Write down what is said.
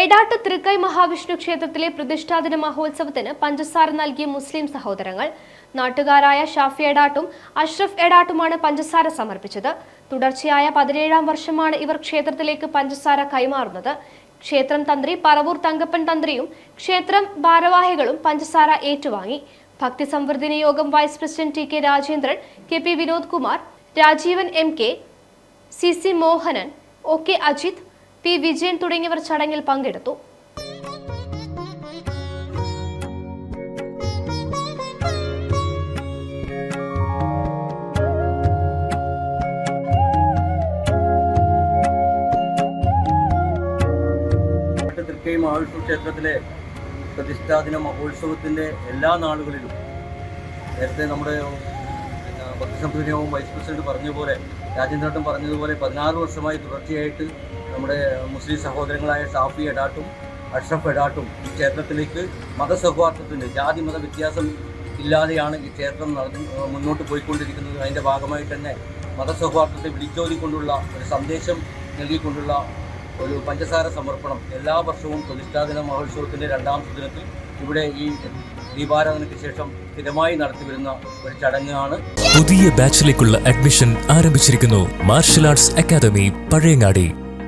എടാട്ട് തൃക്കൈ മഹാവിഷ്ണു ക്ഷേത്രത്തിലെ പ്രതിഷ്ഠാദിന മഹോത്സവത്തിന് പഞ്ചസാര നൽകിയ മുസ്ലിം സഹോദരങ്ങൾ. നാട്ടുകാരായ ഷാഫി എടാട്ടും അഷ്റഫ് എടാട്ടുമാണ് പഞ്ചസാര സമർപ്പിച്ചത്. തുടർച്ചയായ പതിനേഴാം വർഷമാണ് ഇവർ ക്ഷേത്രത്തിലേക്ക് പഞ്ചസാര കൈമാറുന്നത്. ക്ഷേത്രം തന്ത്രി പറവൂർ തങ്കപ്പൻ തന്ത്രിയും ക്ഷേത്രം ഭാരവാഹികളും പഞ്ചസാര ഏറ്റുവാങ്ങി. ഭക്തി സംവർദ്ധന യോഗം vice president T K Rajendran K P Vinod Kumar Rajeevan M K C C Mohanan O K Ajith P Vijayan തുടങ്ങിയവർ ചടങ്ങിൽ പങ്കെടുത്തു. മഹാവിഷ്ണു ക്ഷേത്രത്തിലെ പ്രതിഷ്ഠാദിന മഹോത്സവത്തിന്റെ എല്ലാ നാളുകളിലും നേരത്തെ നമ്മുടെ ഭക്തിസംപ്രദായവും വൈസ് പ്രസിഡന്റ് പറഞ്ഞ പോലെ പറഞ്ഞതുപോലെ പതിനാറ് വർഷമായി തുടർച്ചയായിട്ട് നമ്മുടെ മുസ്ലിം സഹോദരങ്ങളായ ഷാഫി എടാട്ടും അഷ്റഫ് എടാട്ടും ഈ ക്ഷേത്രത്തിലേക്ക് മതസൗഹാർദ്ദത്തിന്റെ ജാതി മത വ്യത്യാസം ഇല്ലാതെയാണ് ഈ ക്ഷേത്രം നടന്ന് മുന്നോട്ട് പോയിക്കൊണ്ടിരിക്കുന്നത്. അതിന്റെ ഭാഗമായി തന്നെ മതസൗഹാർദ്ദത്തെ വിളിച്ചോതിക്കൊണ്ടുള്ള ഒരു സന്ദേശം നൽകിക്കൊണ്ടുള്ള ഒരു പഞ്ചസാര സമർപ്പണം എല്ലാ വർഷവും പ്രതിഷ്ഠാദിന മഹോത്സവത്തിന്റെ രണ്ടാം ദിനത്തിൽ ഇവിടെ ഈ ദീപാരാധനയ്ക്ക് ശേഷം സ്ഥിരമായി നടത്തിവരുന്ന ഒരു ചടങ്ങാണ്. പുതിയ ബാച്ചിലേക്കുള്ള അഡ്മിഷൻ ആരംഭിച്ചിരിക്കുന്നു. Martial arts academy Pazhayangadi.